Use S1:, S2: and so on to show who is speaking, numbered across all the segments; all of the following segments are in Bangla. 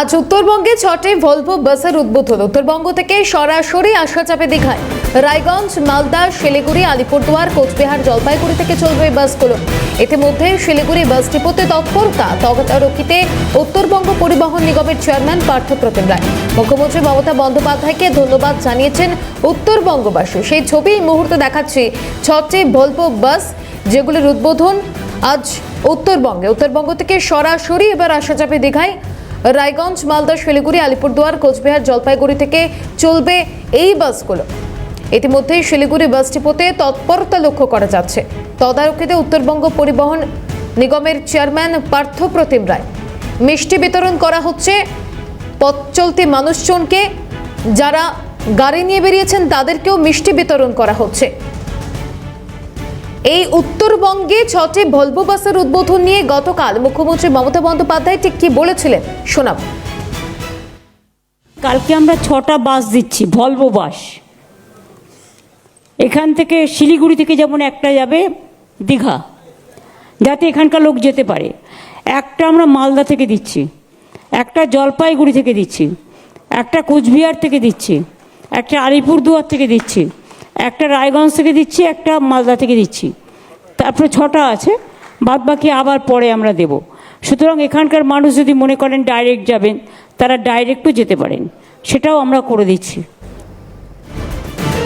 S1: আজ উত্তরবঙ্গে ছটি ভলভো বাসের উদ্বোধন। উত্তরবঙ্গ থেকে সরাসরি আসা যাবে দীঘায়। রায়গঞ্জ, মালদা, শিলিগুড়ি, আলিপুরদুয়ার, কোচবিহার, জলপাইগুড়ি থেকে চলবে এই বাসগুলো। ইতিমধ্যে শিলিগুড়ি বাস ডিপোতে তৎপরতা তদারকিতে উত্তরবঙ্গ পরিবহন নিগমের চেয়ারম্যান পার্থ প্রতিম রায়। মুখ্যমন্ত্রী মমতা বন্দ্যোপাধ্যায়কে ধন্যবাদ জানিয়েছেন উত্তরবঙ্গবাসী। সেই ছবি এই মুহূর্তে দেখাচ্ছি। ছটি ভলভো বাস যেগুলির উদ্বোধন আজ উত্তরবঙ্গে। উত্তরবঙ্গ থেকে সরাসরি এবার আসা যাবে দীঘায়। রায়গঞ্জ, মালদা, শিলিগুড়ি, আলিপুরদুয়ার, কোচবিহার, জলপাইগুড়ি থেকে চলবে এই বাসগুলো। ইতিমধ্যেই শিলিগুড়ি বাস ডিপোতে তৎপরতা লক্ষ্য করা যাচ্ছে। তদারকিতে উত্তরবঙ্গ পরিবহন নিগমের চেয়ারম্যান পার্থ প্রতিম রায়। মিষ্টি বিতরণ করা হচ্ছে পথ চলতি মানুষজনকে। যারা গাড়ি নিয়ে বেরিয়েছেন, তাদেরকেও মিষ্টি বিতরণ করা হচ্ছে। এই উত্তরবঙ্গে ছটি ভলভো বাসের উদ্বোধন নিয়ে গতকাল মুখ্যমন্ত্রী মমতা বন্দ্যোপাধ্যায় ঠিক কি বলেছিলেন? শোনাব।
S2: কালকে আমরা ছটা বাস দিচ্ছি, ভলভো বাস। এখান থেকে শিলিগুড়ি থেকে যেমন একটা যাবে দীঘা, যাতে এখানকার লোক যেতে পারে। একটা আমরা মালদা থেকে দিচ্ছি, একটা জলপাইগুড়ি থেকে দিচ্ছি, একটা কোচবিহার থেকে দিচ্ছি, একটা আলিপুরদুয়ার থেকে দিচ্ছি। একটা রায়গঞ্জ থেকে দিচ্ছি, একটা মালদা থেকে দিচ্ছি। তারপরে ছটা আছে বাদ বাকি আবার পরে আমরা দেব। সুতরাং এখানকার মানুষ যদি মনে করেন ডাইরেক্ট যাবেন, তারা ডাইরেক্টও যেতে পারেন। সেটাও আমরা করে দিচ্ছি।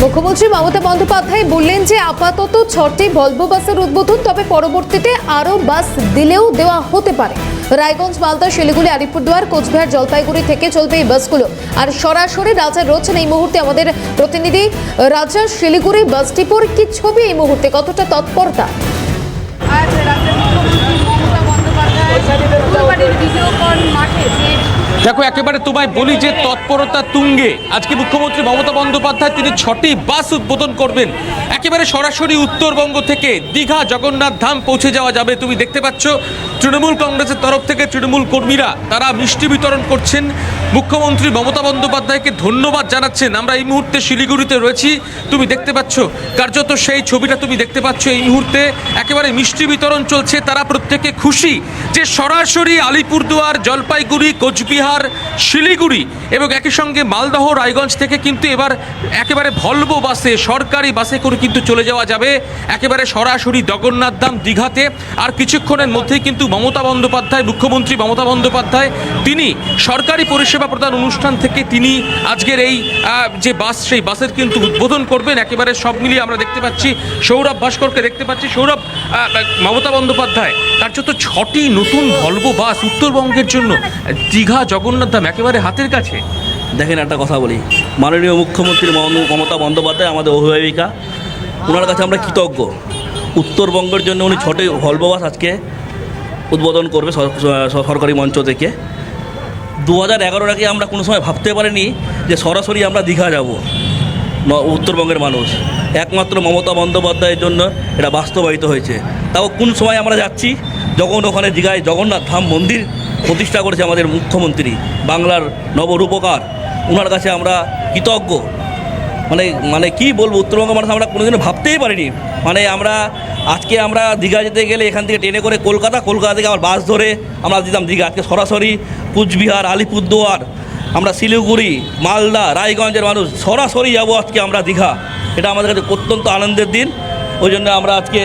S1: মুখ্যমন্ত্রী মমতা বন্দ্যোপাধ্যায় বললেন যে আপাতত ছটি ভলভো বাসের উদ্বোধন, তবে পরবর্তীতে আরও বাস দিলেও দেওয়া হতে পারে। রায়গঞ্জ, মালদা, শিলিগুড়ি, আলিপুরদুয়ার, কোচবিহার, জলপাইগুড়ি থেকে চলবে এই বাসগুলো। আর সরাসরি রাজা রয়েছেন এই মুহূর্তে আমাদের প্রতিনিধি। রাজা, শিলিগুড়ি বাস ডিপোর কি ছবি এই মুহূর্তে? কতটা তৎপরতা?
S3: মাঠে
S4: দেখো, একেবারে তোমায় বলি যে তৎপরতা তুঙ্গে। আজকে মুখ্যমন্ত্রী মমতা বন্দ্যোপাধ্যায় তিনি ছটি বাস উদ্বোধন করবেন। একেবারে সরাসরি উত্তরবঙ্গ থেকে দীঘা জগন্নাথ ধাম পৌঁছে যাওয়া যাবে, তুমি দেখতে পাচ্ছ। তৃণমূল কংগ্রেসের তরফ থেকে তৃণমূল কর্মীরা, তারা মিষ্টি বিতরণ করছেন। মুখ্যমন্ত্রী মমতা বন্দ্যোপাধ্যায়কে ধন্যবাদ জানাচ্ছেন। আমরা এই মুহূর্তে শিলিগুড়িতে রয়েছি। তুমি দেখতে পাচ্ছ, কার্যত সেই ছবিটা তুমি দেখতে পাচ্ছ এই মুহূর্তে। একেবারে মিষ্টি বিতরণ চলছে, তারা প্রত্যেকে খুশি যে সরাসরি আলিপুরদুয়ার, জলপাইগুড়ি, কোচবিহার, শিলিগুড়ি এবং একই সঙ্গে মালদহ, রায়গঞ্জ থেকে কিন্তু এবার একেবারে ভলভো বাসে, সরকারি বাসে করে কিন্তু চলে যাওয়া যাবে। একেবারে সরাসরি জগন্নাথ ধাম দীঘাতে। আর কিছুক্ষণের মধ্যেই কিন্তু মমতা বন্দ্যোপাধ্যায়, মুখ্যমন্ত্রী মমতা বন্দ্যোপাধ্যায়, তিনি সরকারি পরিষেবা প্রদান অনুষ্ঠান থেকে তিনি আজকের এই যে বাস, সেই বাসের কিন্তু উদ্বোধন করবেন। একেবারে সব মিলিয়ে আমরা দেখতে পাচ্ছি, সৌরভ ভাস্করকে দেখতে পাচ্ছি। সৌরভ মমতা বন্দ্যোপাধ্যায়, তার যত ছটি নতুন ভলভো বাস উত্তরবঙ্গের জন্য, দীঘা, জগন্নাথ ধাম একেবারে হাতের কাছে।
S5: দেখেন একটা কথা বলি, মাননীয় মুখ্যমন্ত্রী মমতা বন্দ্যোপাধ্যায় আমাদের অভিভাবিকা, ওনার কাছে আমরা কৃতজ্ঞ। উত্তরবঙ্গের জন্য উনি ছটি ভলভো বাস আজকে উদ্বোধন করবে সরকারি মঞ্চ থেকে। দু হাজার এগারোর আগে আমরা কোনো সময় ভাবতে পারিনি যে সরাসরি আমরা দীঘা যাব উত্তরবঙ্গের মানুষ। একমাত্র মমতা বন্দ্যোপাধ্যায়ের জন্য এটা বাস্তবায়িত হয়েছে। তাও কোন সময় আমরা যাচ্ছি? যখন ওখানে দীঘায় জগন্নাথ ধাম মন্দির প্রতিষ্ঠা করেছে আমাদের মুখ্যমন্ত্রী, বাংলার নবরূপকার ওনার কাছে আমরা কৃতজ্ঞ। মানে মানে কি বলব উত্তরবঙ্গ মানুষ আমরা কোনোদিনও ভাবতেই পারিনি। মানে আমরা আজকে আমরা দীঘা যেতে গেলে এখান থেকে ট্রেনে করে কলকাতা কলকাতা থেকে আবার বাস ধরে আমরা যেতাম দীঘা। আজকে সরাসরি কুচবিহার, আলিপুরদুয়ার, আমরা শিলিগুড়ি, মালদা, রায়গঞ্জের মানুষ সরাসরি যাব আজকে আমরা দীঘা। এটা আমাদের কাছে অত্যন্ত আনন্দের দিন। ওই জন্য আমরা আজকে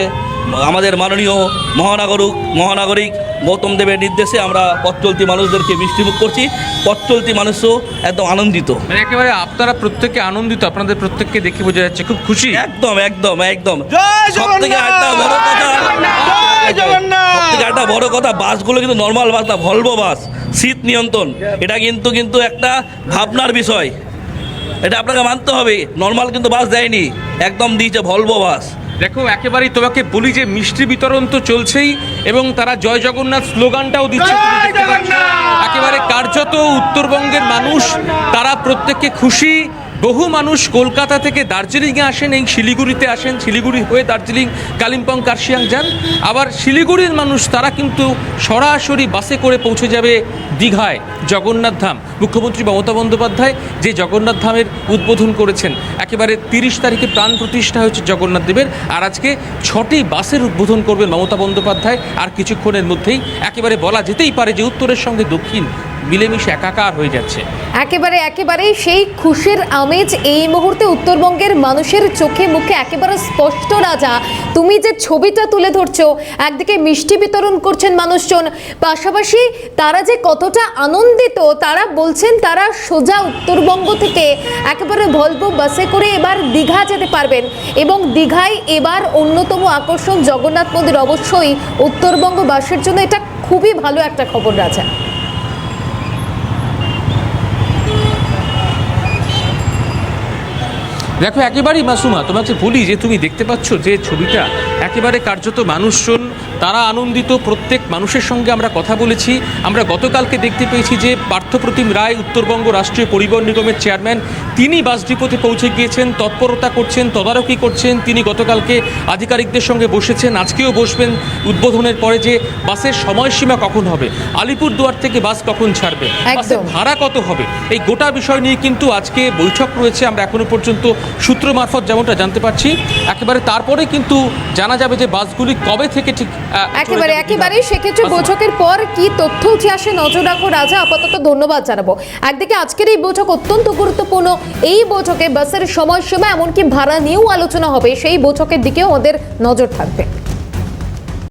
S5: আমাদের মাননীয় মহানাগরিক মহানাগরিক গৌতম দেবের নির্দেশে আমরা পথ চলতি মানুষদেরকে মিষ্টিমুখ করছি। পথ চলতি মানুষও একদম আনন্দিত।
S4: মানে একেবারে আপনারা প্রত্যেকে আনন্দিত আপনাদের প্রত্যেককে দেখে বোঝা যাচ্ছে খুব খুশি।
S5: একদম একদম একদম। সব থেকে একটা বড় কথা একটা বড় কথা বাসগুলো কিন্তু নর্মাল বাস না ভলভো বাস শীত নিয়ন্ত্রণ। এটা কিন্তু কিন্তু একটা ভাবনার বিষয়। এটা আপনাকে মানতে হবে নর্মাল কিন্তু বাস দেয়নি। একদম দিয়েছে ভলভো বাস।
S4: দেখো, একেবারেই তোমাকে বলি যে মিষ্টি বিতরণ তো চলছেই এবং তারা জয় জগন্নাথ স্লোগানটাও দিচ্ছে। একেবারে কার্যত উত্তরবঙ্গের মানুষ, তারা প্রত্যেককে খুশি বহু মানুষ কলকাতা থেকে দার্জিলিংয়ে আসেন, এই শিলিগুড়িতে আসেন। শিলিগুড়ি হয়ে দার্জিলিং, কালিম্পং, কার্শিয়াং যান। আবার শিলিগুড়ির মানুষ, তারা কিন্তু সরাসরি বাসে করে পৌঁছে যাবে দীঘায়, জগন্নাথ ধাম। মুখ্যমন্ত্রী মমতা বন্দ্যোপাধ্যায় যে জগন্নাথ ধামের উদ্বোধন করেছেন, একেবারে তিরিশ তারিখে প্রাণ প্রতিষ্ঠা হয়েছে জগন্নাথ দেবের। আর আজকে ছটি বাসের উদ্বোধন করবেন মমতা বন্দ্যোপাধ্যায়, আর কিছুক্ষণের মধ্যেই একেবারে বলা যেতেই পারে যে উত্তরের সঙ্গে দক্ষিণ মিলেমিশে একাকার হয়ে যাচ্ছে।
S1: একেবারে একেবারে সেই খুশির আমেজ এই মুহূর্তে উত্তরবঙ্গের মানুষের চোখে মুখে একেবারে স্পষ্ট রাজা তুমি যে ছবিটা তুলে ধরছো, একদিকে মিষ্টি বিতরণ করছেন মানুষজন, পাশাপাশি তারা যে কতটা আনন্দিত, তারা বলছেন তারা সোজা উত্তরবঙ্গ থেকে একেবারে ভলভো বাসে করে এবার দীঘা যেতে পারবেন এবং দীঘায় এবার অন্যতম আকর্ষণ জগন্নাথ মন্দির অবশ্যই উত্তরবঙ্গবাসীর জন্য। এটা খুবই ভালো একটা খবর, রাজা।
S4: দেখো একেবারেই মাসুমা তোমাকে বলি যে তুমি দেখতে পাচ্ছ যে ছবিটা একেবারে কার্যত মানুষজন তারা আনন্দিত প্রত্যেক মানুষের সঙ্গে আমরা কথা বলেছি। আমরা গতকালকে দেখতে পেয়েছি যে পার্থপ্রতিম রায় উত্তরবঙ্গ রাষ্ট্রীয় পরিবহন নিগমের চেয়ারম্যান তিনি বাস ডিপোতে পৌঁছে গিয়েছেন তৎপরতা করছেন তদারকি করছেন তিনি গতকালকে আধিকারিকদের সঙ্গে বসেছেন আজকেও বসবেন উদ্বোধনের পরে যে বাসের সময়সীমা কখন হবে আলিপুরদুয়ার থেকে বাস কখন ছাড়বে বাসের ভাড়া কত হবে এই গোটা বিষয় নিয়ে কিন্তু আজকে বৈঠক রয়েছে আমরা এখনও পর্যন্ত সূত্র মারফত যেমনটা জানতে পারছি একেবারে তারপরে কিন্তু জানা যাবে যে বাসগুলি কবে থেকে ঠিক
S1: একেবারে একেবারে সেক্ষেত্রে বৈঠকের পর কি তথ্য উঠে আসে নজর রাখো রাজা আপাতত ধন্যবাদ জানাব। একদিকে আজকের এই বৈঠক অত্যন্ত গুরুত্বপূর্ণ এই বৈঠকে বাসের সময়সীমা এমনকি ভাড়া নিয়েও আলোচনা হবে সেই বৈঠকের দিকেও আমাদের নজর থাকবে।